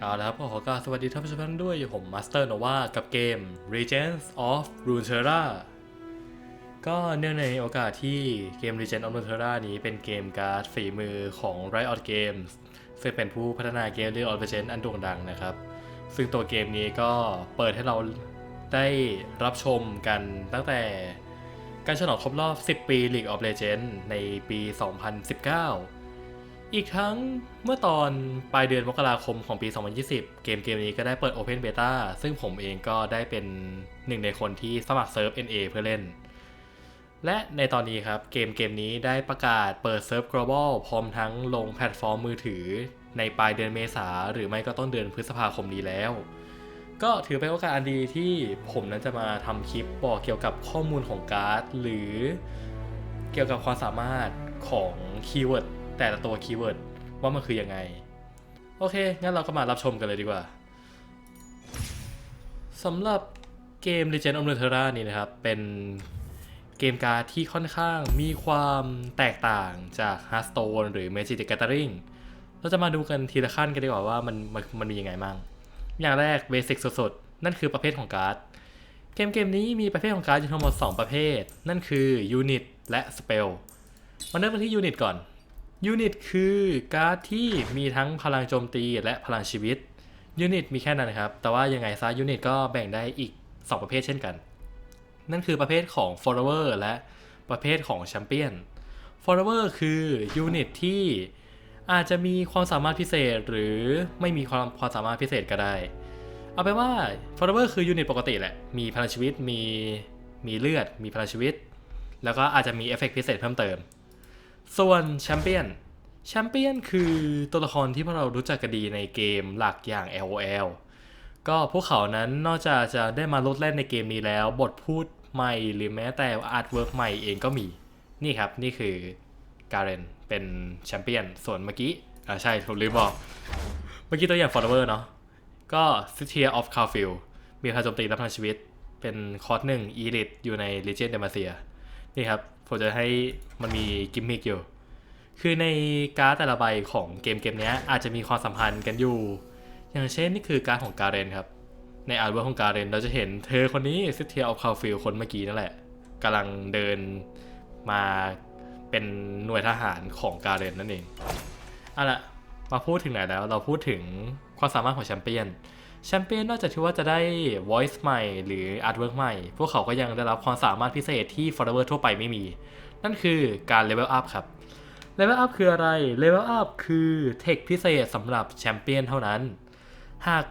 เอาละครับขอกราบสวัสดีท่านผู้ชมท่านด้วย ผมมาสเตอร์โนวากับเกม Regents of Runeterra ก็เนื่องในโอกาสที่เกม Regent of Runeterra นี้เป็นเกมการ์ดฝีมือของ Riot Games ซึ่งเป็นผู้พัฒนาเกม League of Legends อันโด่งดังนะครับ ซึ่งตัวเกมนี้ก็เปิดให้เราได้รับชมกันตั้งแต่ การฉลองครบรอบ 10 ปี League of Legends ในปี 2019 อีกทั้งเมื่อตอนปลายเดือนมกราคมของปี 2020 เกมเกมนี้ก็ได้เปิด Open Beta ซึ่งผมเองก็ได้เป็นหนึ่งในคนที่สมัครเซิร์ฟ NA เพื่อเล่น และในตอนนี้ครับเกมเกมนี้ได้ประกาศเปิดเซิร์ฟ global พร้อมทั้งลงแพลตฟอร์มมือถือในปลายเดือนเมษาหรือไม่ก็ต้นเดือนพฤษภาคมนี้แล้ว ก็ถือเป็นโอกาสอันดีที่ผมนั้นจะมาทำคลิปบอกเกี่ยวกับข้อมูลของการ์ด หรือเกี่ยวกับความสามารถของคีย์เวิร์ดแต่ละตัวคีย์เวิร์ดว่ามันคือยังไง โอเค งั้นเราก็มารับชมกันเลยดีกว่าสำหรับเกม Legend of Runeterra นี่นะครับ เป็นเกมการ์ดที่ค่อนข้างมีความแตกต่างจาก Hearthstone หรือ Magic the Gathering เราจะมาดูกันทีละขั้นกันดีกว่าว่ามันมันมันมียังไงบ้าง อย่างแรกเบสิกสุดๆ นั่นคือประเภทของการ์ด เกมเกมนี้มีประเภทของการ์ดอยู่ทั้งหมด 2 ประเภท นั่นคือ Unit และ Spell มาเริ่มกันที่ Unit ก่อน Unit คือการ์ดที่มีทั้งพลังโจมตีและพลังชีวิต Unit มีแค่นั้นครับ แต่ว่ายังไงซะ Unit ก็แบ่งได้อีก 2 ประเภทเช่นกัน นั่นคือประเภทของ Follower และประเภทของ Champion Follower คือ Unit ที่ อาจจะมีความสามารถพิเศษหรือไม่มีความความสามารถพิเศษก็ได้ เอาเป็นว่า follower คือยูนิตปกติแหละ มีพลังชีวิตมีมีเลือด มีพลังชีวิต แล้วก็อาจจะมีเอฟเฟกต์พิเศษเพิ่มเติม ส่วนแชมเปี้ยนแชมเปี้ยนคือตัวละครที่พวกเรารู้จักกันดีในเกมหลักอย่าง LOL ก็พวกเขานั้นนอกจากจะได้มาลดแล่นในเกมนี้แล้ว บทพูดใหม่หรือแม้แต่อาร์ตเวิร์กใหม่เองก็มี นี่ครับ นี่คือการเรน เป็นแชมเปี้ยน ส่วนเมื่อกี้อ่าใช่ผมลืมบอก เมื่อกี้ตัวอย่าง follower เนาะก็ c i t i a of c a r f i e l d มีพลังโจมตีและพลังชีวิต เป็นคอร์สหนึ่ง e l i t อยู่ใน Legion d e m a c i a นี่ครับ ผมจะให้มันมีกิมมิกอยู่ คือในการ์ดแต่ละใบของเกมเกมนี้อาจจะมีความสัมพันธ์กันอยู่ อย่างเช่นนี่คือการ์ดของการเรนครับ ในอาร์ตเวิร์ของการเรนเราจะเห็นเธอคนนี้ c i t i a of c a r f i e l d คนเมื่อกี้นั่นแหละกำลังเดินมา เป็นหน่วยทหารของกาเรนนั่นเองเอาละมาพูดถึงไหนแล้ว เราพูดถึงความสามารถของแชมเปี้ยนแชมเปี้ยนนอกจากที่ว่าจะได้ voice ใหม่ หรือ artwork ใหม่ พวกเขาก็ยังได้รับความสามารถพิเศษที่ follower ทั่วไปไม่มี นั่นคือการ level up ครับ level up คืออะไร level up คือเทคพิเศษสำหรับแชมเปี้ยนเท่านั้น หาก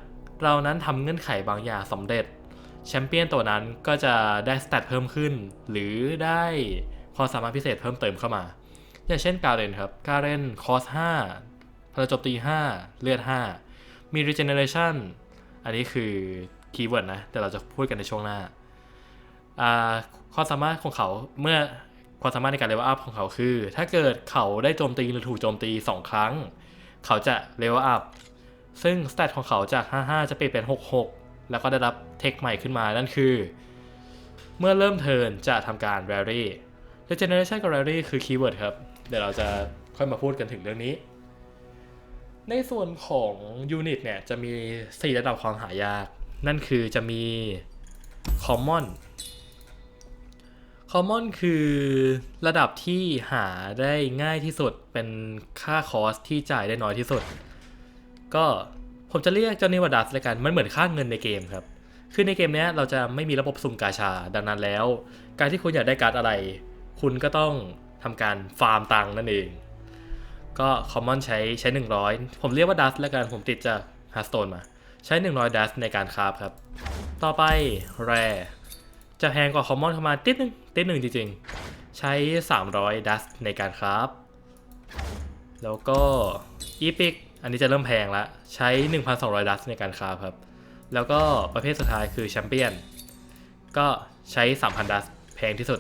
เรานั้นทำเงื่อนไขบางอย่างสำเร็จแชมเปี้ยนตัวนั้นก็จะได้สเตตเพิ่มขึ้น หรือได้ ความสามารถพิเศษเพิ่มเติมเข้ามา อย่างเช่นการเรนครับการเรนคอส5พลังโจมตี5เลือด 5 มี regeneration อันนี้คือคีย์เวิร์ดนะ แต่เราจะพูดกันในช่วงหน้า ความสามารถของเขาเมื่อความสามารถในการเลเวลอัพของเขาคือ ถ้าเกิดเขาได้โจมตีหรือถูกโจมตี 2 ครั้ง เขาจะเลเวลอัพ ซึ่งสเตตของเขาจาก 55 จะเปลี่ยนเป็น 66 แล้วก็ได้รับเทคใหม่ขึ้นมา นั่นคือ เมื่อเริ่มเทิร์นจะทำการ rally regeneration กั บ rally คือคีย์เวิร์ดครับ เดี๋ยวเราจะค่อยมาพูดกันถึงเรื่องนี้ ในส่วนของยูนิตเนี่ย จะมี 4 ระดับความหายาก นั่นคือจะมี Common Common คือระดับที่หาได้ง่ายที่สุดเป็นค่าคอสที่จ่ายได้น้อยที่สุด ก็ผมจะเรียกเจ้านิวดัสเลยกัน มันเหมือนค่าเงินในเกมครับ คือในเกมนี้เราจะไม่มีระบบสุ่มกาชา ดังนั้นแล้ว การที่คุณอยากได้การ์ดอะไร คุณก็ต้องทำการฟาร์มตังนั่นเอง ก็ common ใช้ใช้ 100 ผมเรียกว่า dust แล้วกันผมติดจาก hearthstone มาใช้ 100 dust ในการคราฟครับ ต่อไป rare จะแพงกว่า common เข้ามาติดหนึ่งติดหนึ่งจริงๆ ใช้ 300 dust ในการคราฟแล้วก็ epic อันนี้จะเริ่มแพงละใช้ 1,200 dust ในการคราฟครับ แล้วก็ประเภทสุดท้ายคือ champion ก็ใช้ 3,000 dust แพงที่สุด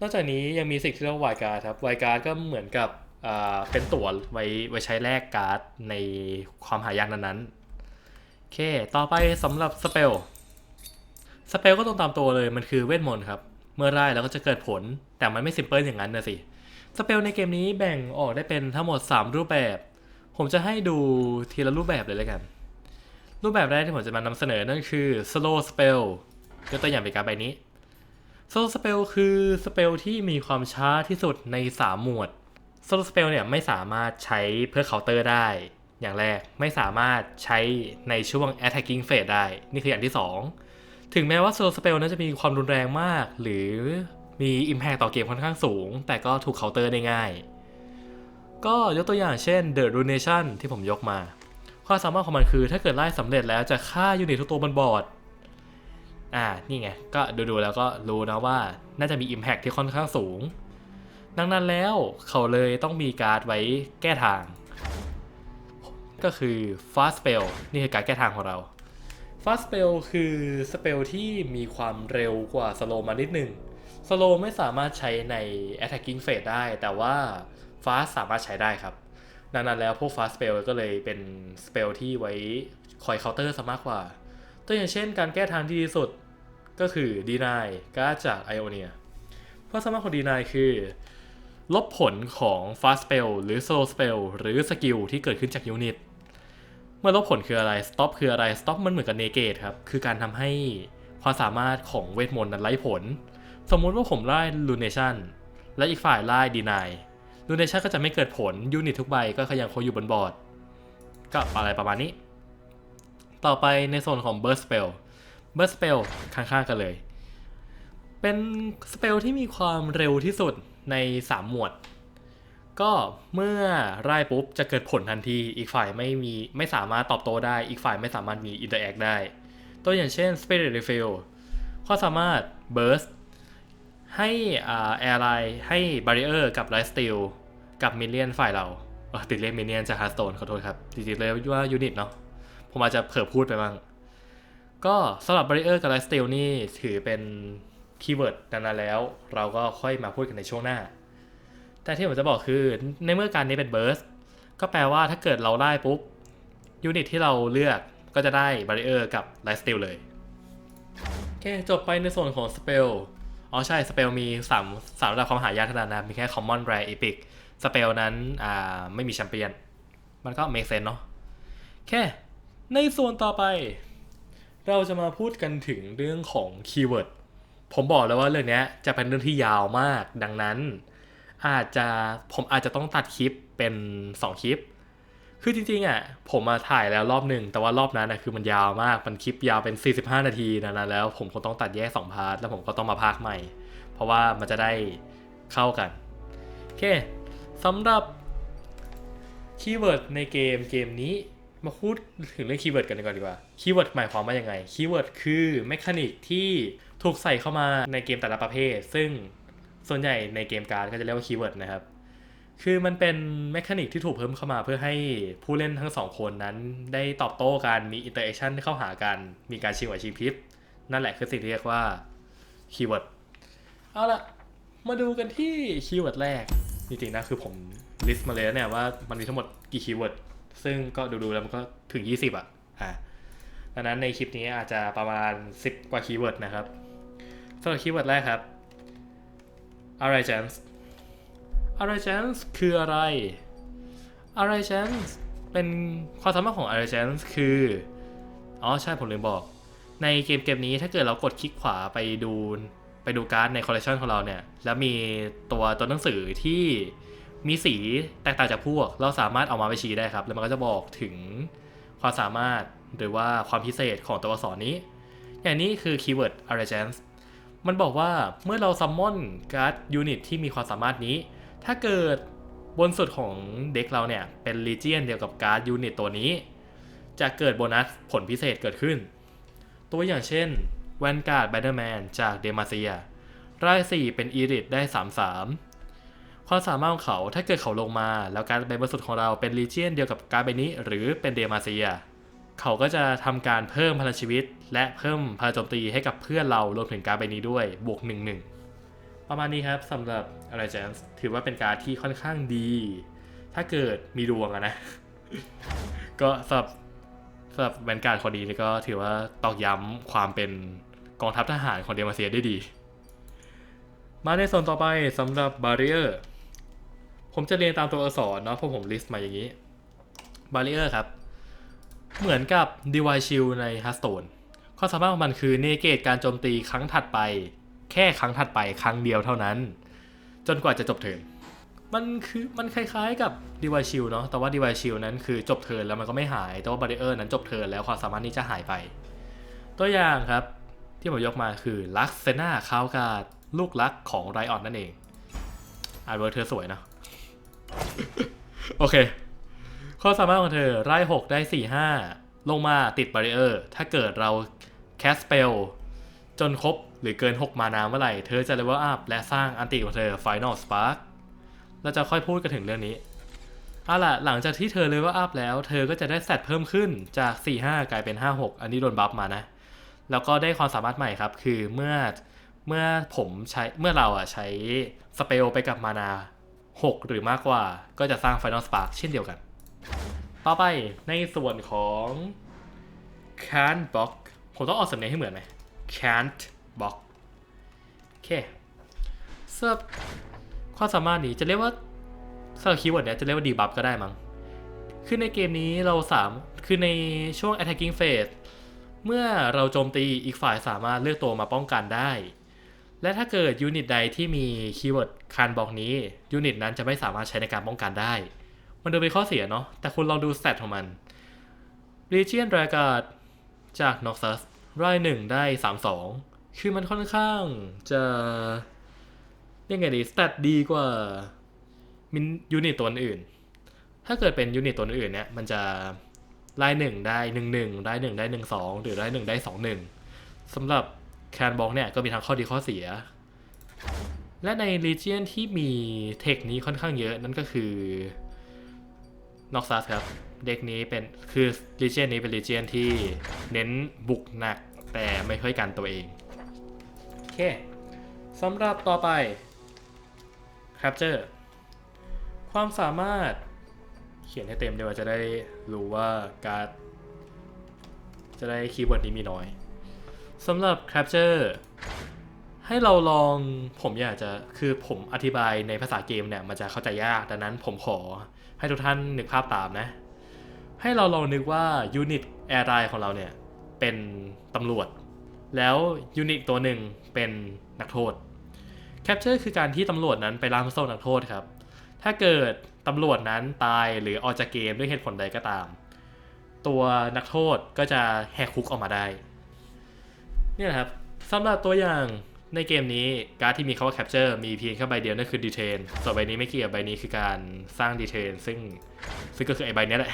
นอกจากนี้ยังมีสิ่งที่เรียกว่าไวการ์ดครับไวการ์ดก็เหมือนกับเป็นตั๋วไว้ไว้ใช้แลกการ์ดในความหายากนั้นๆโอเค ต่อไปสำหรับสเปลสเปลก็ตรงตามตัวเลยมันคือเวทมนต์ครับ เมื่อไล่แล้วก็จะเกิดผลแต่มันไม่ซิมเพิลอย่างนั้นนะสิสเปลในเกมนี้แบ่งออกได้เป็นทั้งหมด 3 รูปแบบ ผมจะให้ดูทีละรูปแบบเลยแล้วกัน รูปแบบแรกที่ผมจะมานำเสนอนั่นคือ slow spell ยกตัวอย่างเป็นการใบนี้ slow spell คือสเปลที่มีความช้าที่สุดใน 3 หมวด slow spell เนี่ยไม่สามารถใช้เพื่อเคาน์เตอร์ได้ อย่างแรกไม่สามารถใช้ในช่วง attacking phase ได้ นี่คืออย่างที่ 2 ถึงแม้ว่า slow spell นั้นจะมีความรุนแรงมาก หรือมี impact ต่อเกมค่อนข้างสูง แต่ก็ถูกเคาน์เตอร์ได้ง่าย ก็ยกตัวอย่างเช่น The Runation ที่ผมยกมา ความสามารถของมันคือถ้าเกิดไล่สำเร็จแล้วจะฆ่ายูนิตทุกตัวบนบอร์ด อ่า นี่ไง ก็ดูๆแล้วก็รู้นะว่าน่าจะมี Impact ที่ค่อนข้างสูง ดังนั้นแล้วเขาเลยต้องมีการ์ดไว้แก้ทาง ก็คือ Fast Spell นี่คือการแก้ทางของเรา Fast Spell คือสเปลที่มีความเร็วกว่า Slow มานิดนึง Slow ไม่สามารถใช้ใน Attacking Phase ได้ แต่ว่า Fast สามารถใช้ได้ครับ ดังนั้นแล้วพวก Fast Spell ก็เลยเป็นสเปลที่ไว้คอยเคาน์เตอร์ซะมากกว่า ตัวอย่างเช่นการแก้ทางที่ดีสุดก็คือ Deny การ์ดจาก Ionia เพราะสามารถของ Deny คือ ลบผลของ Fast Spell หรือ Slow Spell หรือสกิลที่เกิดขึ้นจากยูนิต เมื่อลบผลคืออะไร Stop คืออะไร Stop มันเหมือนกับ Negate ครับ คือการทำให้ความสามารถของเวทมนต์นั้นไร้ผล สมมุติว่าผมไล่ Lunation และอีกฝ่ายไล่ Deny Lunation ก็จะไม่เกิดผลยูนิตทุกใบก็ยังคงอยู่บนบอร์ด ก็อะไรประมาณนี้ ต่อไปในโซนของ Burst Spell Burst Spell ข้างๆกันเลย เป็นสเปลที่มีความเร็วที่สุดใน 3 หมวด ก็เมื่อไล่ปุ๊บจะเกิดผลทันที อีกฝ่ายไม่มีไม่สามารถตอบโต้ได้ อีกฝ่ายไม่สามารถมี interact ได้ ตัวอย่างเช่น Spirit Refill ข้อสามารถ Burst ให้อ่า Airline ให้ Barrier กับ Light Steal กับ Minion ฝ่ายเราติดเลข Minion จาก Hearthstone ขอโทษครับจริงๆเลยว่า Unit เนาะ ผมอาจจะเผลอพูดไปบ้าง ก็สำหรับ Barrier กับ Light Steal นี่ถือเป็นคีย์เวิร์ดดังนั้นแล้ว เราก็ค่อยมาพูดกันในช่วงหน้า แต่ที่ผมจะบอกคือในเมื่อการนี้เป็น Burst ก็แปลว่าถ้าเกิดเราได้ปุ๊บยูนิตที่เราเลือกก็จะได้ Barrier กับ Light Steal เลย โอเค จบไปในส่วนของ Spell อ๋อใช่ Spell มี 3 3ระดับความหายากเท่านั้นมีแค่ Common Rare Epic Spell นั้น อ่า ไม่มีแชมเปี้ยน มันก็ make sense เนาะโอเค ในส่วนต่อไป เราจะมาพูดกันถึงเรื่องของคีย์เวิร์ดผมบอกแล้วว่าเรื่องนี้จะเป็นเรื่องที่ยาวมากดังนั้น อาจจะผมอาจจะต้องตัดคลิปเป็น 2 คลิป คือจริงๆอะผมมาถ่ายแล้วรอบหนึ่งแต่ว่ารอบนั้นนะคือมันยาวมากมันคลิปยาวเป็น 45 นาทีนะนะแล้วผมคงต้องตัดแยก2พาร์ทแล้วผมก็ต้องมาพากใหม่ เพราะว่ามันจะได้เข้ากันโอเคสำหรับคีย์เวิร์ดในเกมเกมนี้ มาพูดถึงเรื่องคีย์เวิร์ดกันก่อนดีกว่า คีย์เวิร์ดหมายความว่ายังไง คีย์เวิร์ดคือเมคานิกที่ถูกใส่เข้ามาในเกมแต่ละประเภท ซึ่งส่วนใหญ่ในเกมการ์ดก็จะเรียกว่าคีย์เวิร์ดนะครับ คือมันเป็นแมคานิกที่ถูกเพิ่มเข้ามาเพื่อให้ผู้เล่นทั้งสองคนนั้น ได้ตอบโต้กัน มีอินเตอร์แอคชั่นเข้าหากัน มีการชิงไหวชิงพริบ นั่นแหละคือสิ่งที่เรียกว่าคีย์เวิร์ด เอาละมาดูกันที่คีย์เวิร์ดแรก จริงๆนะคือผมลิสต์มาเลยเนี่ยว่ามันมีทั้งหมดกี่คีย์เวิร์ด ซึ่งก็ดูๆแล้วมันก็ถึง 20 อะอ่าดังนั้นในคลิปนี้อาจจะประมาณ 10 กว่าคีย์เวิร์ดนะครับสำหรับคีย์เวิร์ดแรกครับ a r i g a n s a r i g a n s คืออะไร a r i g a n s เป็นความสามารถของ a r i g a n s คือ อ๋อ ใช่ ผมลืมบอก ในเกมเกมนี้ถ้าเกิดเรากดคลิกขวาไปดูไปดูการ์ดในคอลเลคชันของเราเนี่ย แล้วมีตัวตัวหนังสือที่ มีสีแตกต่างจากพวก เราสามารถเอามาไปชี้ได้ครับ แล้วมันก็จะบอกถึงความสามารถหรือว่าความพิเศษของตัวอักษรนี้ อย่างนี้คือคีย์เวิร์ด a r i g a n s มันบอกว่าเมื่อเราซัมมอนการ์ดยูนิตที่มีความสามารถนี้ ถ้าเกิดบนสุดของเด็กเราเนี่ย เป็นลีเจียนเดียวกับการ์ดยูนิตตัวนี้ จะเกิดโบนัสผลพิเศษเกิดขึ้น ตัวอย่างเช่นแวนการ์ดแบ t เ e อร์แมนจากเดมาเซียราย 4 เป็นอีริดได้ 3-3 ความสามารถของเขาถ้าเกิดเขาลงมา แล้วการ์ดใบบนสุดของเราเป็นลีเจียนเดียวกับการ์ดใบนี้หรือเป็นเดมาเซีย เขาก็จะทำการเพิ่มพลังชีวิต และเพิ่มพลังโจมตีให้กับเพื่อนเรารวมถึงการ์ดใบนี้ด้วยบวก1-1ประมาณนี้ครับสำหรับ a l l i a n c e ถือว่าเป็นการที่ค่อนข้างดี ถ้าเกิดมีดวงนะ ก็สำหรับสำหรับแวนการ์ดคนนี้นี่ก็ถือว่าตอกย้ำความเป็นกองทัพทหารของเดมาเซียได้ดี มาในส่วนต่อไปสำหรับ Barrier ผมจะเรียงตามตัวอักษรเนาะเพราะผมลิสต์มาอย่างนี้บาริเออร์ครับ เหมือนกับ Divine Shield ใน Hearthstone ข้อสามารถของมันคือเนเกตการโจมตีครั้งถัดไป แค่ครั้งถัดไปครั้งเดียวเท่านั้น จนกว่าจะจบเทิร์นมันคือมันคล้ายๆกับ Divine Shield เนาะแต่ว่า Divine Shield นั้นคือจบเทิร์นแล้วมันก็ไม่หาย แต่ว่า Barrier นั้นจบเทิร์นแล้วความสามารถนี้จะหายไป ตัวอย่างครับที่ผมยกมาคือลักเซนาคาวการ์ดลูกรักของไรออนนั่นเองอาร์ตเวิร์เธอสวยนะ โอเคข้อสามารถของเธอไล่6ได้4 5ลงมาติดบาริเออร์ ถ้าเกิดเราแคสเปลจนครบหรือเกิน 6 มานาเมื่อไหร่ เธอจะเลเวลอัพและสร้างอันติของเธอ Final Spark เราจะค่อยพูดกันถึงเรื่องนี้เอาล่ะ หลังจากที่เธอเลเวลอัพแล้ว เธอก็จะได้แซตเพิ่มขึ้นจาก 4 5 กลายเป็น 5 6 อันนี้โดนบัฟมานะ แล้วก็ได้ความสามารถใหม่ครับ คือเมื่อเมื่อผมใช้เมื่อเราอะใช้สเปลไปกับมานา 6 หรือมากกว่าก็จะสร้าง Final Spark เช่นเดียวกัน ต่อไปในส่วนของ can't block ผมต้องออกสำเนียงให้เหมือนไหม can't block โอเคสำหรับความสามารถนี้จะเรียกว่าสำหรับคีย์เวิร์ดเนี้ยจะเรียกว่า debuff ก็ได้มั้งคือในเกมนี้เราสามคือในช่วง attacking phase เมื่อเราโจมตีอีกฝ่ายสามารถเลือกตัวมาป้องกันได้ และถ้าเกิดยูนิตใดที่มีคีย์เวิร์ดคานบอกนี้ยูนิตนั้นจะไม่สามารถใช้ในการป้องกันได้ มันดูเป็นข้อเสียเนาะแต่คุณลองดูสเตตของมัน Legion d r a g a r d จาก Noxus รายหนึ่งได้ 3-2 คือมันค่อนข้างจะเรียกไงดีสเตตดีกว่ามินยูนิตตัวอื่น ถ้าเกิดเป็นยูนิตตัวอื่นเนี่ยมันจะรายหนึ่งได้หนึ่งหนึ่งรายหนึ่งได้หนึ่งสองหรือรายหนึ่งได้สองหนึ่งสำหรับ แคนบอกเนี่ยก็มีทั้งข้อดีข้อเสีย และใน Legion ที่มีเทคนี้ค่อนข้างเยอะนั่นก็คือนอกซัสครับ เด็กนี้เป็นคือ Legion นี้เป็น Legion ที่เน้นบุกหนักแต่ไม่ค่อยกันตัวเอง โอเคสำหรับต่อไป Capture ความสามารถเขียนให้เต็มเดี๋ยวจะได้รู้ว่าการ์ดจะได้คีย์เวิร์ดนี้มีน้อย สำหรับ Capture ให้เราลองผมอยากจะคือผมอธิบายในภาษาเกมเนี่ยมันจะเข้าใจยากดังนั้นผมขอให้ทุกท่านนึกภาพตามนะ ให้เราลองนึกว่ายูนิตแอร์ไ e ของเราเนี่ย เป็นตำรวจ แล้วยูนิตตัวหนึ่งเป็นนักโทษ Capture คือการที่ตำรวจนั้นไปล่าโซ่นักโทษครับ ถ้าเกิดตำรวจนั้นตายหรือออกจากเกมด้วยเหตุผลใดก็ตาม ตัวนักโทษก็จะแหกคุกออกมาได้ นี่ยนะครับสำหรับตัวอย่างในเกมนี้การ์ดที่มีคำว่า capture มีเพียงแค่ใบเดียวนั่นคือ detain ส่วนใบนี้ไม่เกี่ยวใบนี้คือการสร้าง detain ซึ่งซึ่งก็คือไอ้ใบนี้แหละ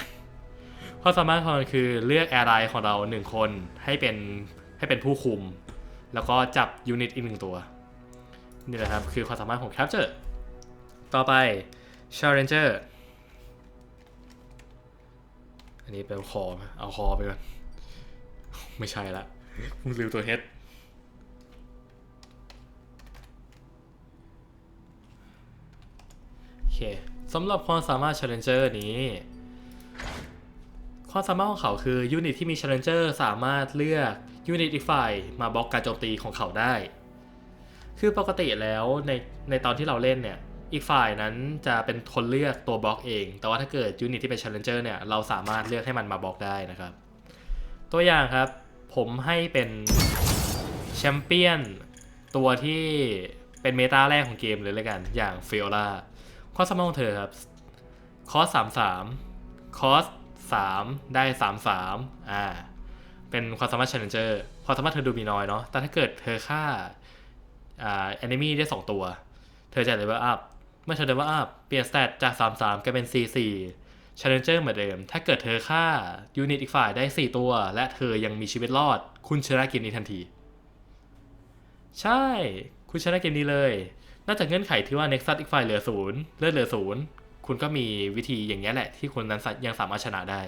ความสามารถของมันคือเลือก ally ของเราหนึ่งคนให้เป็นให้เป็นผู้คุม แล้วก็จับยูนิตอีกหนึ่งตัว นี่แหละครับ คือความสามารถของ capture ต่อไป challenger อันนี้เป็นคอเอาคอไปก่อนไม่ใช่ละ มึงลืมตัว head โอเคสำหรับความสามารถ Challenger นี้ ความสามารถของเขาคือยูนิตที่มี Challenger สามารถเลือกยูนิตอีกฝ่ายมาบล็อกการโจมตีของเขาได้ คือปกติแล้วในในตอนที่เราเล่นเนี่ยอีกฝ่ายนั้นจะเป็นคนเลือกตัวบล็อกเอง แต่ว่าถ้าเกิดยูนิตที่เป็น Challenger เนี่ย เราสามารถเลือกให้มันมาบล็อกได้นะครับ ตัวอย่างครับ ผมให้เป็นแชมเปี้ยนตัวที่เป็นเมตาแรกของเกมเลยเลยกัน อย่างฟิโอลาความสามารถของเธอครับ คอสสามสามคอสสามได้สามสามอ่า เป็นความสามารถ Challenger ความสามารถเธอดูมีน้อยเนาะ แต่ถ้าเกิดเธอฆ่าอ่า enemy ได้2ตัว เธอจะ level up เมื่อเธอ level up เปลี่ยน stat จาก3-3กลายเป็น4-4 Challenger เหมือนเดิม ถ้าเกิดเธอฆ่ายูนิตอีกฝ่ายได้ 4 ตัว และเธอยังมีชีวิตรอด คุณชนะเกมนี้ทันที ใช่ คุณชนะเกมนี้เลย นอกจากเงื่อนไขที่ว่า Nexus อีกฝ่ายเหลือศูนย์เลือดเหลือศูนย์คุณก็มีวิธีอย่างนี้แหละ ที่คุณนั้นยังสามารถชนะได้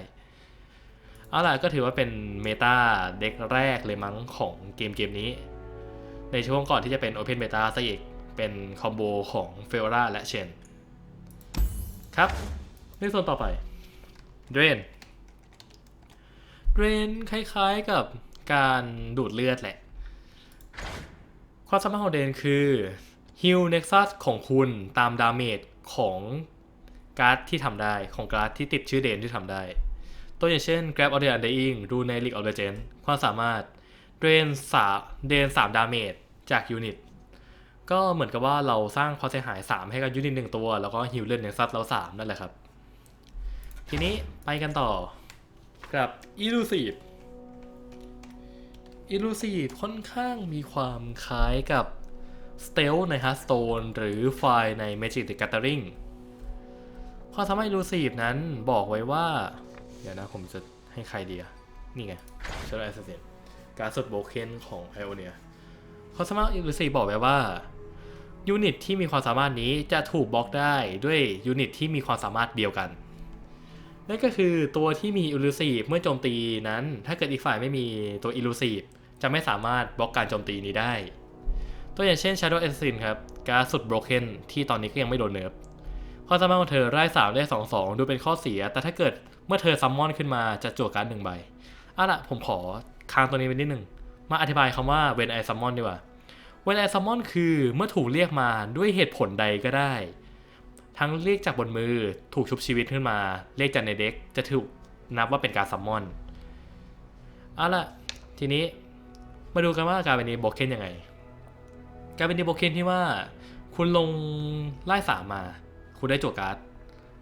เอาล่ะก็ถือว่าเป็นเมตาเด็กแรกเลยมั้งของเกมเกมนี้ ในช่วงก่อนที่จะเป็น Open Beta ซะอีกเป็นคอมโบของเฟลราและเชนครับ ในส่วนต่อไปเดรนเดรนคล้ายๆกับการดูดเลือดแหละ ความสามารถของเดรนคือฮิลเน็กซัสของคุณตามดาเมจของการ์ดที่ทำได้ของการ์ดที่ติดชื่อเดนที่ทำได้ ตัวอย่างเช่น Grab of the Undying ดูใน League of Legends ความสามารถเดนสาเดนสามดาเมจจากยูนิตก็เหมือนกับว่าเราสร้างความเสียหาย 3 ให้กับยูนิตหนึ่งตัว แล้วก็ฮิวเลือดในซัดเรา 3 นั่นแหละครับ ทีนี้ไปกันต่อกับ Elusive Elusive ค่อนข้างมีความคล้ายกับ Stealth ใน Hearthstone หรือ Fire ใน Magic the Gathering ความสามารถ Elusive นั้นบอกไว้ว่า เดี๋ยวนะผมจะให้ใครดีอะนี่ไง Shadow Assassin การสุดโบเคนของ Ionia ความสามารถ Elusive บอกไว้ว่ายูนิตที่มีความสามารถนี้จะถูกบล็อกได้ด้วยยูนิตที่มีความสามารถเดียวกัน นั่นก็คือตัวที่มี Elusive เมื่อโจมตีนั้น ถ้าเกิดอีกฝ่ายไม่มีตัว Elusive จะไม่สามารถบล็อกการโจมตีนี้ได้ ตัวอย่างเช่น Shadow Assassin ครับการสุด Broken ที่ตอนนี้ก็ยังไม่โดนเนิร์ฟความสามารถของเธอไล่3ได้2 2ดูเป็นข้อเสีย แต่ถ้าเกิดเมื่อเธอซัมมอนขึ้นมาจะจั่วการหนึ่งใบเอาล่ะผมขอค้างตัวนี้ไปนิดหนึ่งมาอธิบายคำว่า when I summon ดีกว่า when I summon คือเมื่อถูกเรียกมาด้วยเหตุผลใดก็ได้ ทั้งเรียกจากบนมือถูกชุบชีวิตขึ้นมาเรียกจากในเด็กจะถูกนับว่าเป็นการซัมมอนเอาล่ะทีนี้มาดูกันว่าการเป็นีโบเคนยังไง การเป็นดีโบเคนที่ว่า คุณลงไล่สามมา คุณได้จั่วการ์ด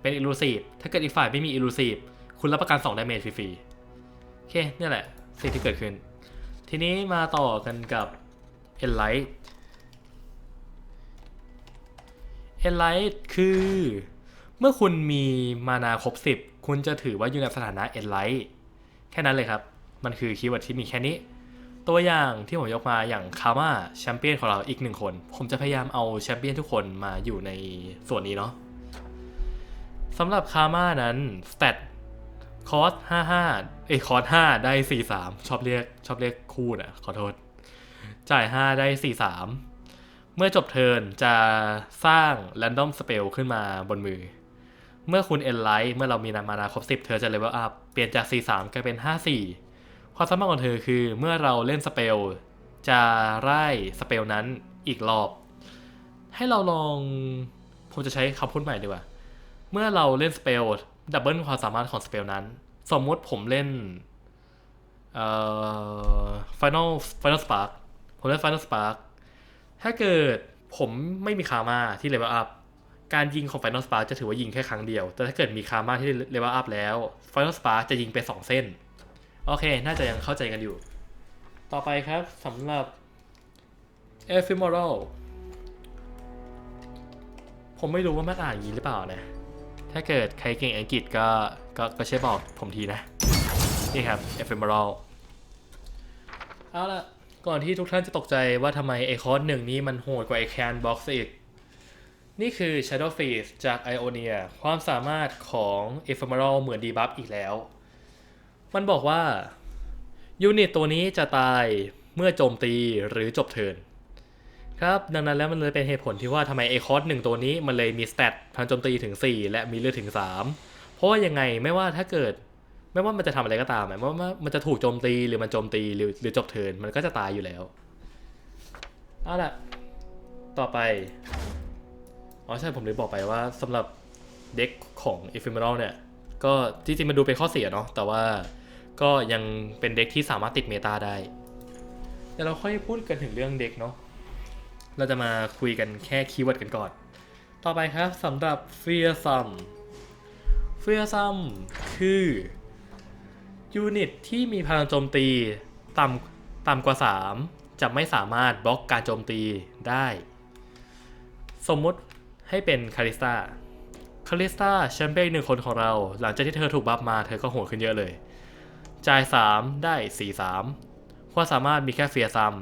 เป็นอิลูซีฟถ้าเกิดอีกฝ่ายไม่มีอิลูซีฟคุณรับประกัน2ดาเมจฟรีๆโอเคนี่แหละสิ่งที่เกิดขึ้น ทีนี้มาต่อกันกับ e n l i g h e n l i g h t คือ เมื่อคุณมีมานาครบ 10 คุณจะถือว่าอยู่ในสถานะ e n l i g h t แค่นั้นเลยครับ มันคือคีย์เวิร์ดที่มีแค่นี้ ตัวอย่างที่ผมยกมาอย่างคาม่าแชมเปี้ยนของเราอีกหนึ่งคน ผมจะพยายามเอาแชมเปี้ยนทุกคนมาอยู่ในส่วนนี้เนาะสำหรับคาม่านั้นสเตตคอส55 เอยคอส5ได้ 43 ชอบเรียกชอบเรียกคู่นะขอโทษ จ่าย 5 ได้ 43 เมื่อจบเทิร์นจะสร้าง Random Spell ขึ้นมาบนมือ เมื่อคุณ End Light เมื่อเรามีนามานาครบ 10 เธอจะ Level Up เปลี่ยนจาก 43 กลายเป็น 54 ความสามารถของเธอคือเมื่อเราเล่นสเปลจะไล่สเปลนั้นอีกรอบ ให้เราลอง ผมจะใช้คำพูดใหม่ดีกว่า เมื่อเราเล่นสเปลดับเบิลความสามารถของสเปลนั้น สมมติผมเล่นเอ่อ Final Final Spark ผมเล่น Final Spark ถ้าเกิดผมไม่มีคามาที่ Level Up การยิงของ Final Spark จะถือว่ายิงแค่ครั้งเดียว แต่ถ้าเกิดมีคามาที่ Level Up แล้ว Final Spark จะยิงไป 2 เส้น โอเค น่าจะยังเข้าใจกันอยู่ ต่อไปครับสำหรับ ephemeral ผมไม่รู้ว่ามันอ่านอย่างนี้หรือเปล่านะ ถ้าเกิดใครเก่งอังกฤษก็ก็ก็ช่วยบอกผมทีนะ นี่ครับ ephemeral เอาละ ก่อนที่ทุกท่านจะตกใจว่าทำไมไอคอนหนึ่งนี้มันโหดกว่าไอแคนบ็อกซ์อีก นี่คือ Shadow f e e z จาก Ionia ความสามารถของ ephemeral เหมือนดีบัฟอีกแล้ว มันบอกว่ายูนิตตัวนี้จะตายเมื่อโจมตีหรือจบเทิร์นครับ ดังนั้นแล้วมันเลยเป็นเหตุผลที่ว่าทำไมไอคอสหนึ่งตัวนี้มันเลยมีสเตตพลังโจมตีถึง 4 และมีเลือดถึง 3 เพราะว่ายังไงไม่ว่าถ้าเกิด ไม่ว่ามันจะทำอะไรก็ตามไม่ว่ามันจะถูกโจมตีหรือมันโจมตีหรือหรือจบเทินมันก็จะตายอยู่แล้วเอาล่ะ ต่อไป อ๋อใช่ผมเลยบอกไปว่าสำหรับเด็กของ Ephemeral เนี่ย ก็จริงๆมันดูเป็นข้อเสียเนาะแต่ว่าก็ยังเป็นเด็กที่สามารถติดเมตาได้เดี๋ยวเราค่อยพูดกันถึงเรื่องเด็กเนาะเราจะมาคุยกันแค่คีย์เวิร์ดกันก่อน ต่อไปครับสำหรับ Fearsome Fearsome คือ ยูนิตที่มีพลังโจมตีต่ำต่ำกว่า 3 จะไม่สามารถบล็อกการโจมตีได้ สมมุติให้เป็นคาริสตาคาริสตาแชมเปี้ยนหนึ่งคนของเรา หลังจากที่เธอถูกบัฟมาเธอก็โหดขึ้นเยอะเลย จ่าย 3 ได้ 4 3ความสามารถมีแค่เฟียซัม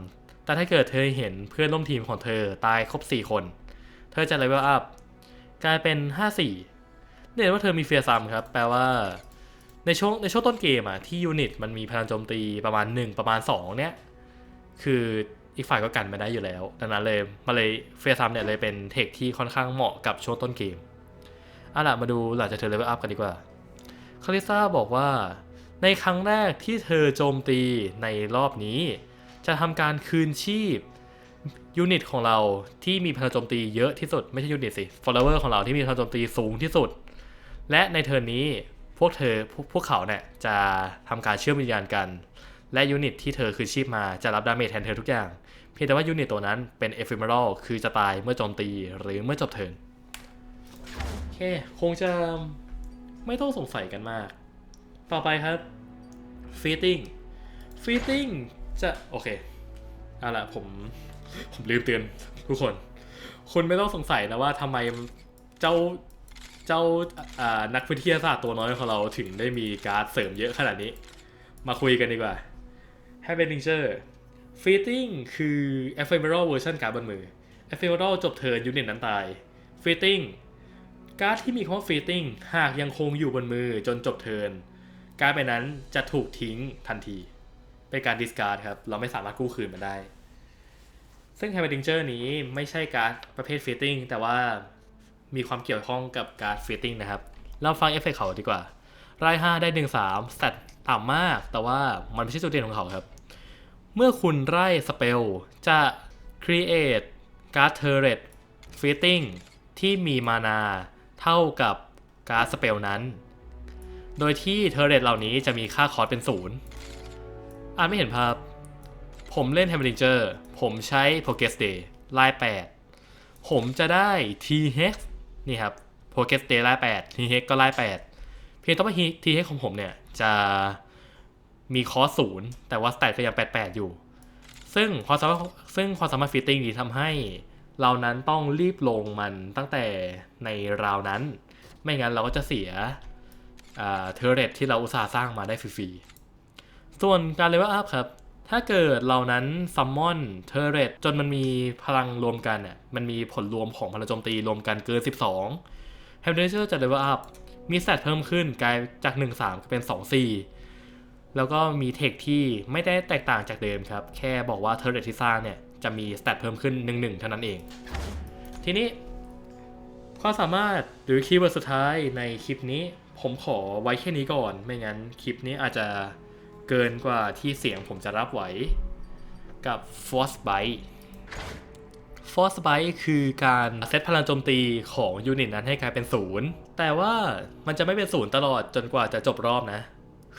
แต่ถ้าเกิดเธอเห็นเพื่อนร่วมทีมของเธอตายครบ 4 คน เธอจะเลเวลอัพกลายเป็น 5 4เนี่ยว่าเธอมีเฟียซัมครับ แปลว่า ในช่วงในช่วงต้นเกมอะที่ยูนิตมันมีพลังโจมตีประมาณ 1 ประมาณ 2 เนี่ย คืออีกฝ่ายก็กันไม่ได้อยู่แล้ว ดังนั้นเลยมาเลยเฟียซัมเนี่ยเลยเป็นเทคที่ค่อนข้างเหมาะกับช่วงต้นเกมเอาล่ะมาดูหลังจากเธอเลเวลอัพกันดีกว่าคาริซ่าบอกว่าในครั้งแรกที่เธอโจมตีในรอบนี้ จะทำการคืนชีพยูนิตของเราที่มีพลังโจมตีเยอะที่สุด ไม่ใช่ยูนิตสิ follower ของเราที่มีพลังโจมตีสูงที่สุด และในเทิร์นนี้ พวกเธอพวกพวกเขาเนี่ยจะทำการเชื่อมวิญญาณกัน และยูนิตที่เธอคือชีพมาจะรับดาเมจแทนเธอทุกอย่าง เพียงแต่ว่ายูนิตตัวนั้นเป็นเอฟ e เม a l คือจะตายเมื่อโจมตีหรือเมื่อจบเทิร์นโอเค คงจะไม่ต้องสงสัยกันมาก ต่อไปครับ feeding feeding จะ โอเคเอาละผม ผมลืมเตือนทุกคน คุณไม่ต้องสงสัยนะว่าทำไมเจ้า เจ้านักวิทยาศาสตร์ตัวน้อยของเราถึงได้มีการ์ดเสริมเยอะขนาดนี้ มาคุยกันดีกว่า h a p p e n i n g e r Feeding คือ Ephemeral Version การ์ดบนมือ Ephemeral จบเทิร์นยูนิตนั้นตาย Feeding การ์ดที่มีคำว่า Feeding หากยังคงอยู่บนมือจนจบเทิร์นการ์ดใบนั้นจะถูกทิ้งทันที เป็นการ discard ครับ เราไม่สามารถกู้คืนมันได้ ซึ่ง h a p p e n i n g e r นี้ไม่ใช่การ์ดประเภท Feeding แต่ว่า มีความเกี่ยวข้องกับการ์ด Feeding นะครับ เราฟังเอฟเฟกเขาดีกว่า ราย 5 ได้1 3สแตทต่ำมาก แต่ว่ามันไม่ใช่จุดเด่นของเขาครับ เมื่อคุณไล่สเปลจะ create การ์ด turret fitting ที่มีมานาเท่ากับการ์ดสเปลนั้น โดยที่ turret เหล่านี้จะมีค่าคอร์สเป็นศูนย์อ่านไม่เห็นภาพ ผมเล่น h a m m e r i n g e r ผมใช้ Progress Day ไล่8ผมจะได้ T Hex นี่ครับ Progress Day ไล่8 T Hex ก็ไล่8เพียงแต่ว่า T Hex ของผมเนี่ยจะมีคอสศูนย์แต่ว่าสแตทก็ยัง88อยู่ ซึ่งความสามารถซึ่งความสามารถฟิตติ้งนี้ทำให้เรานั้นต้องรีบลงมันตั้งแต่ในราวนั้น ไม่งั้นเราก็จะเสียเทอร์เรตที่เราอุตสาห์สร้างมาได้ฟรีๆส่วนการเลเวลอัพครับ ถ้าเกิดเรานั้นซัมมอนเทอร์เรตจนมันมีพลังรวมกันเนี่ยมันมีผลรวมของพลังโจมตีรวมกันเกิน 12แฮมเดอร์จะเลเวลอัพมีสแตทเพิ่มขึ้นกลายจาก 1-3เป็น 2-4 แล้วก็มีเทคที่ไม่ได้แตกต่างจากเดิมครับ แค่บอกว่าเทอร์เรตที่สร้างเนี่ยจะมีสแตทเพิ่มขึ้น 1-1 เท่านั้นเอง ทีนี้ความสามารถหรือคีย์เวิร์ดสุดท้ายในคลิปนี้ ผมขอไว้แค่นี้ก่อน ไม่งั้นคลิปนี้อาจจะ เกินกว่าที่เสียงผมจะรับไหว กับ Force Bite Force Bite คือการเซตพลังโจมตีของยูนิตนั้นให้กลายเป็นศูนย์แต่ว่ามันจะไม่เป็นศูนย์ตลอดจนกว่าจะจบรอบนะ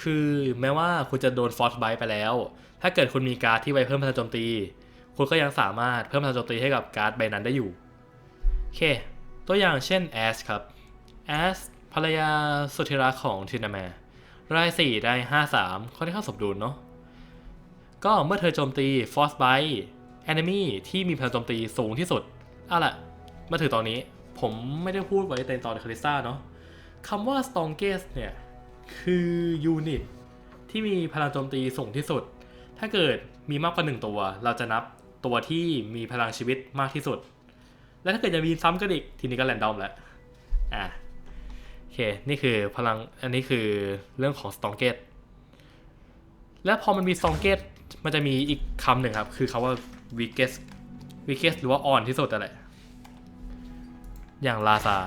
คือแม้ว่าคุณจะโดน Force Bite ไปแล้ว ถ้าเกิดคุณมีการ์ดที่ไวเพิ่มพลังโจมตี คุณก็ยังสามารถเพิ่มพลังโจมตีให้กับการ์ดใบนั้นได้อยู่โอเค ตัวอย่างเช่น Ash ครับ Ash ภรรยาสุดที่รักของทินาแมร ราย4ได้5 3ค่อนข้างสมดุลเนาะก็เมื่อเธอโจมตี Force Bite Enemy ที่มีพลังโจมตีสูงที่สุดเอาล่ะมาถึงตอนนี้ผมไม่ได้พูดไว้ในตอนคาริสตาเนาะคำว่า Strongest เนี่ย คือยูนิตที่มีพลังโจมตีสูงที่สุด ถ้าเกิดมีมากกว่าหนึ่งตัว เราจะนับตัวที่มีพลังชีวิตมากที่สุด และถ้าเกิดจะมีซ้ำกันอีกทีนี้ก็แรนดอมแล้วอะ เค นี่คือพลัง อันนี้คือเรื่องของ Strongest และพอมันมี Strongest มันจะมีอีกคำหนึ่งครับ คือคำว่า weakest weakest หรือว่าอ่อนที่สุดอะไร อย่างลาซา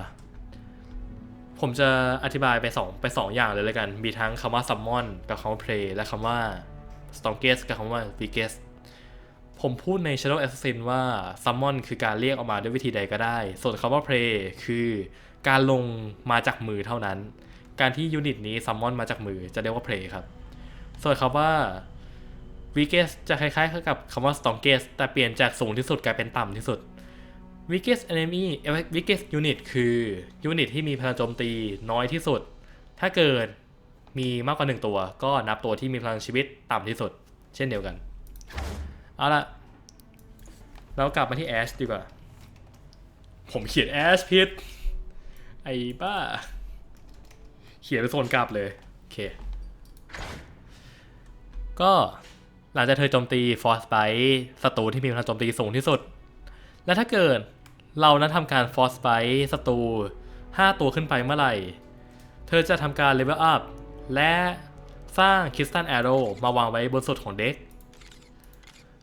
ผมจะอธิบายไปสองไปสองอย่างเลยแล้วกัน มีทั้งคำว่า summon กับคำว่า play และคำว่า s t o n g e s t กับคำว่า weakest ผมพูดใน Shadow Assassin ว่า summon คือการเรียกออกมาด้วยวิธีใดก็ได้ ส่วนคำว่า play คือ การลงมาจากมือเท่านั้น การที่ยูนิตนี้ summon มาจากมือจะเรียกว่า play ครับ ส่วนคำว่า weakest จะคล้ายๆกับคำว่า strongest แต่เปลี่ยนจากสูงที่สุดกลายเป็นต่ำที่สุด weakest enemy weakest unit คือยูนิตที่มีพลังโจมตีน้อยที่สุด ถ้าเกิดมีมากกว่า 1 ตัว ก็นับตัวที่มีพลังชีวิตต่ำที่สุด เช่นเดียวกัน เอาละเรากลับมาที่ Ash ดีกว่า ผมเขียน Ash ผิด ไอ้บ้า เขียนเป็นโซนกลับเลย โอเค ก็หลังจากเธอโจมตี Force Bite ศัตรูที่มีพลังโจมตีสูงที่สุด และถ้าเกิดเรานั้นทำการ Force Bite ศัตรู5 ตัวขึ้นไปเมื่อไหร่ เธอจะทำการ Level Up และสร้าง Crystal Arrow มาวางไว้บนสุดของเด็ก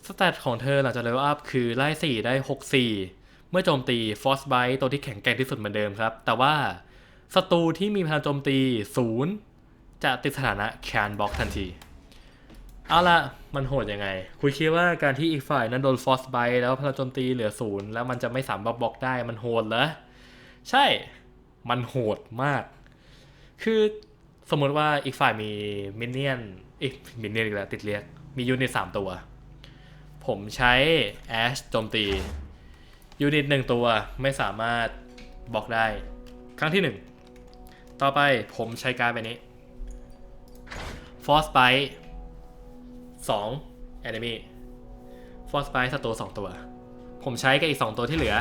สแตทของเธอหลังจาก Level Up คือไล่4ได้ 6 4 มื่อโจมตี Force Bite ตัวที่แข็งแกร่งที่สุดเหมือนเดิมครับ แต่ว่าศัตรูที่มีพลังโจมตี0จะติดสถานะ Can Block ทันที เอาละมันโหดยังไง คุณคิดว่าการที่อีกฝ่ายนั้นโดนฟอสไบแล้วพลังโจมตีเหลือศูนย์แล้วมันจะไม่สามารถบล็อกได้มันโหดเหรอ ใช่ มันโหดมาก คือสมมติว่าอีกฝ่ายมีมินเนี่ยนอีกมินเนี่ยนอีกแล้วติดเรียก มียูนิตสามตัว ผมใช้แอชโจมตี ยูนิตหนึ่งตัวไม่สามารถบล็อกได้ ครั้งที่หนึ่ง ต่อไปผมใช้การดใบนี้ Force Bite สอง Enemy Force Bite ศัตรูสองตัว ผมใช้กับอีกสองตัวที่เหลือ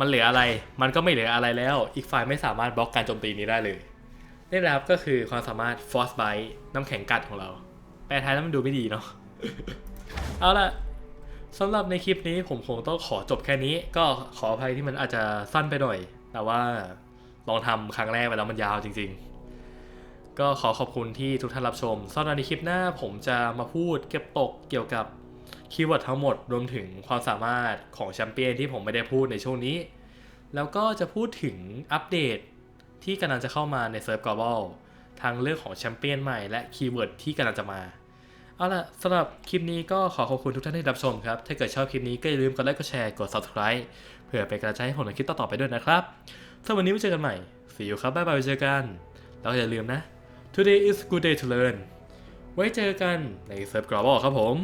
มันเหลืออะไร มันก็ไม่เหลืออะไรแล้ว อีกฝ่ายไม่สามารถบล็อกการโจมตีนี้ได้เลยนี่นะครับก็คือความสามารถ Force Bite น้ำแข็งกัดของเรา แปลไทยแล้วมันดูไม่ดีเนาะ เอาละ สำหรับในคลิปนี้ผมคงต้องขอจบแค่นี้ ก็ขออภัยที่มันอาจจะสั้นไปหน่อย แต่ว่าลองทำครั้งแรกไปแล้วมันยาวจริง ๆ ก็ขอขอบคุณที่ทุกท่านรับชมสำหรับในคลิปหน้าผมจะมาพูดเก็บตกเกี่ยวกับคีย์เวิร์ดทั้งหมดรวมถึงความสามารถของแชมเปี้ยนที่ผมไม่ได้พูดในช่วงนี้ แล้วก็จะพูดถึงอัปเดตที่กำลังจะเข้ามาในเซิร์ฟก l o b a l ทั้งเรื่องของแชมเปี้ยนใหม่และคีย์เวิร์ดที่กำลังจะมา เอาล่ะสำหรับคลิปนี้ก็ขอขอบคุณทุกท่านที่รับชมครับ ถ้าเกิดชอบคลิปนี้ก็อย่าลืมกดไลค์กดแชร์กด subscribe เพื่อเป็นกำลังใจให้ผมในคลิปต่อๆไปด้วยนะครับสำหรับวันนี้ไว้เจอกันใหม่สีอยู่ครับบ๊ายบายไว้เจอกัน แล้วอย่าลืมนะ today is good day to learn ไว้เจอกันในเซิร์ฟ global ครับผม